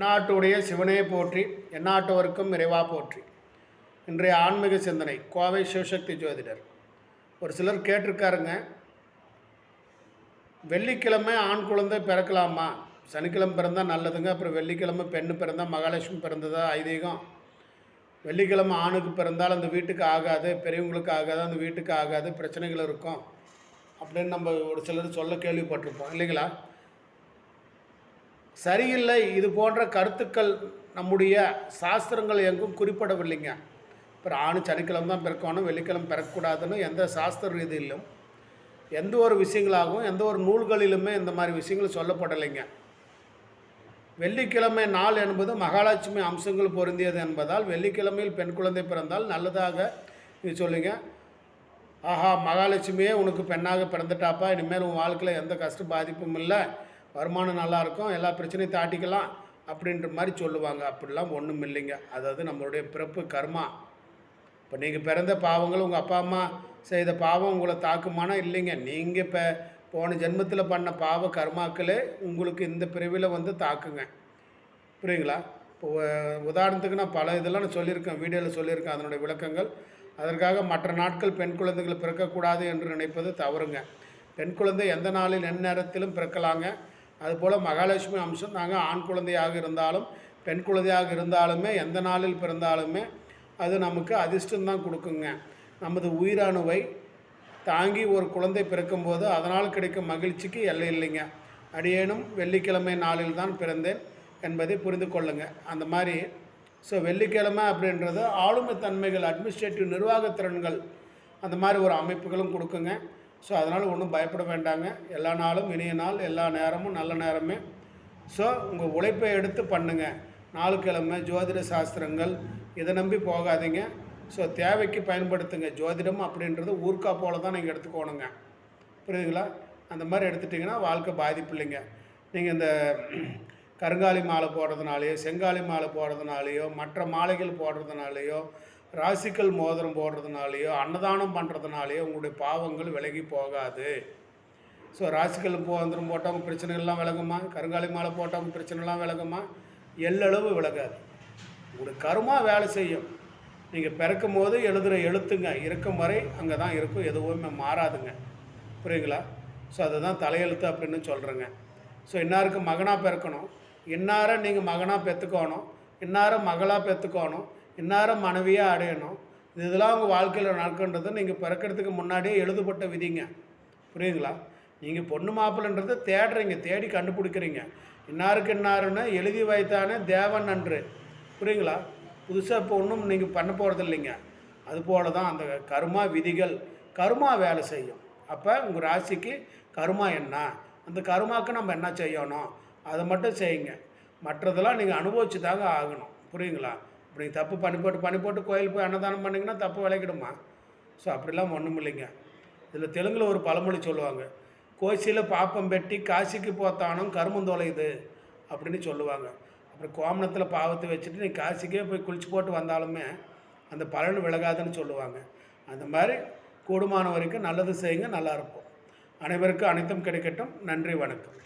எந்நாட்டுடைய சிவனே போற்றி எந்நாட்டவருக்கும் இறைவா போற்றி. இன்றைய ஆன்மீக சிந்தனை கோவை சிவசக்தி ஜோதிடர். ஒரு சிலர் கேட்டிருக்காருங்க வெள்ளிக்கிழமை ஆண் குழந்தை பிறக்கலாமா? சனிக்கிழமை பிறந்தால் நல்லதுங்க அப்புறம் வெள்ளிக்கிழமை பெண்ணு பிறந்தால் மகாலட்சுமி பிறந்ததா ஐதீகம்? வெள்ளிக்கிழமை ஆணுக்கு பிறந்தால் அந்த வீட்டுக்கு ஆகாது பெரியவங்களுக்கு ஆகாது அந்த வீட்டுக்கு ஆகாது பிரச்சனைகள் இருக்கும். அப்படின்னு நம்ம ஒரு சிலர் சொல்ல கேள்விப்பட்டிருப்போம் இல்லைங்களா? சரியில்லை இது போன்ற கருத்துக்கள் நம்முடைய சாஸ்திரங்கள் எங்கும் குறிப்பிடவில்லைங்க. அப்புறம் ஆணு சனிக்கிழமை தான் பிறக்கணும் வெள்ளிக்கிழமை பிறக்கக்கூடாதுன்னு எந்த சாஸ்திர ரீதியிலும் எந்த ஒரு விஷயங்களாகவும் எந்த ஒரு நூல்களிலுமே இந்த மாதிரி விஷயங்கள் சொல்லப்படலைங்க. வெள்ளிக்கிழமை நாள் என்பது மகாலட்சுமி அம்சங்கள் பொருந்தியது என்பதால் வெள்ளிக்கிழமையில் பெண் குழந்தை பிறந்தால் நல்லதாக நீ சொல்லுங்க. ஆஹா மகாலட்சுமியே உனக்கு பெண்ணாக பிறந்துட்டாப்பா இனிமேல் உன் வாழ்க்கையில் எந்த கஷ்ட பாதிப்பும் இல்லை. வருமானம் நல்லாயிருக்கும் எல்லா பிரச்சனையும் தாட்டிக்கலாம் அப்படின்ற மாதிரி சொல்லுவாங்க. அப்படிலாம் ஒன்றும் இல்லைங்க. அதாவது நம்மளுடைய பிறப்பு கர்மா. இப்போ நீங்கள் பிறந்த பாவங்கள் உங்கள் அப்பா அம்மா செய்த பாவம் உங்களை தாக்குமானா இல்லைங்க. நீங்கள் இப்போ போன ஜென்மத்தில் பண்ண பாவ கர்மாக்களே உங்களுக்கு இந்த பிறவியில் வந்து தாக்குங்க. புரியுங்களா இப்போ உதாரணத்துக்கு நான் பல இதெல்லாம் நான் சொல்லியிருக்கேன் வீடியோவில் சொல்லியிருக்கேன் அதனுடைய விளக்கங்கள். அதற்காக மற்ற நாட்கள் பெண் குழந்தைகள் பிறக்கக்கூடாது என்று நினைப்பது தவறுங்க. பெண் குழந்தை எந்த நாளில் எந்த நேரத்திலும் பிறக்கலாங்க. அதுபோல் மகாலட்சுமி அம்சம் நாங்கள் ஆண் குழந்தையாக இருந்தாலும் பெண் குழந்தையாக இருந்தாலுமே எந்த நாளில் பிறந்தாலுமே அது நமக்கு அதிர்ஷ்டம்தான் கொடுக்குங்க. நமது உயிரணுவை தாங்கி ஒரு குழந்தை பிறக்கும்போது அதனால் கிடைக்கும் மகிழ்ச்சிக்கு எல்லை இல்லைங்க. அடியேனும் வெள்ளிக்கிழமை நாளில் தான் பிறந்தேன் என்பதை புரிந்து கொள்ளுங்க. அந்த மாதிரி ஸோ வெள்ளிக்கிழமை அப்படின்றது ஆளுமை தன்மைகள் அட்மினிஸ்ட்ரேட்டிவ் நிர்வாகத் திறன்கள் அந்த மாதிரி ஒரு அமைப்புகளும் கொடுக்குங்க. ஸோ அதனால் ஒன்றும் பயப்பட வேண்டாங்க. எல்லா நாளும் இனிய நாள் எல்லா நேரமும் நல்ல நேரமே. ஸோ உங்கள் உழைப்பை எடுத்து பண்ணுங்கள் நாலு கிழமை ஜோதிட சாஸ்திரங்கள் இதை நம்பி போகாதீங்க. ஸோ தேவைக்கு பயன்படுத்துங்க. ஜோதிடம் அப்படின்றது ஊர்க்கா போல தான் நீங்கள் எடுத்துக்கோணுங்க. புரியுதுங்களா? அந்த மாதிரி எடுத்துட்டிங்கன்னா வாழ்க்கை பாதிப்பு இல்லைங்க. நீங்கள் இந்த கருங்காலி மாலை போடுறதுனாலையோ செங்காலி மாலை போடுறதுனாலையோ மற்ற மாலைகள் போடுறதுனாலையோ ராசிக்கல் மோதிரம் போடுறதுனாலையோ அன்னதானம் பண்ணுறதுனாலையோ உங்களுடைய பாவங்கள் விலகி போகாது. ஸோ ராசிக்கல் மோதிரம் போட்டவங்க பிரச்சனைகள்லாம் விலகுமா? கருங்காலி மாலை போட்டவங்க பிரச்சனைலாம் விலகுமா? எல்லளவு விலகாது. உங்களுடைய கருமா வேலை செய்யும். நீங்கள் பிறக்கும் போது எழுதுகிற எழுத்துங்க இருக்கும் வரை அங்கே தான் இருக்கும். எதுவுமே மாறாதுங்க. புரியுங்களா? ஸோ அதுதான் தலையெழுத்து அப்படின்னு சொல்கிறேங்க ஸோ இன்னாருக்கு மகனாக பிறக்கணும். இன்னார நீங்கள் மகனாக பெற்றுக்கோணும் இன்னார மகளாக பெற்றுக்கோணும் இன்னார மனைவியாக அடையணும். இது இதெல்லாம் உங்கள் வாழ்க்கையில் நடக்கின்றது நீங்கள் பிறக்கிறதுக்கு முன்னாடியே எழுதப்பட்ட விதிங்க. புரியுங்களா நீங்கள் பொண்ணு மாப்பிள்ளைன்றதை தேடுறீங்க தேடி கண்டுபிடிக்கிறீங்க. இன்னாருக்கு இன்னாருன்னு எழுதி வைத்தானே தேவன் அன்று. புரியுங்களா புதுசாக இப்போ ஒன்றும் நீங்கள் பண்ண போகிறது இல்லைங்க அதுபோல தான் அந்த கருமா விதிகள் கருமா வேலை செய்யும். அப்போ உங்கள் ராசிக்கு கருமா என்ன? அந்த கருமாவுக்கு நம்ம என்ன செய்யணும்? அதை மட்டும் செய்யுங்க. மற்றதெல்லாம் நீங்கள் அனுபவிச்சு தாங்க ஆகணும். புரியுங்களா இப்படி தப்பு பண்ணி போட்டு பண்ணி போட்டு கோயில் போய் அன்னதானம் பண்ணிங்கன்னா தப்பு விளைக்கிடுமா ஸோ அப்படிலாம் ஒன்றும் இல்லைங்க. இதில் தெலுங்கில் ஒரு பழமொழி சொல்லுவாங்க. கோசியில் பாப்பம் பெட்டி காசிக்கு போத்தானும் கருமம் இது அப்படின்னு சொல்லுவாங்க. அப்புறம் கோமணத்தில் பாவத்தை வச்சுட்டு நீ காசிக்கே போய் குளிச்சு போட்டு வந்தாலுமே அந்த பலன் விலகாதுன்னு சொல்லுவாங்க. அந்த மாதிரி கூடுமான வரைக்கும் நல்லது செய்யுங்க நல்லா இருப்போம். அனைவருக்கும் அனைத்தும் கிடைக்கட்டும். நன்றி வணக்கம்.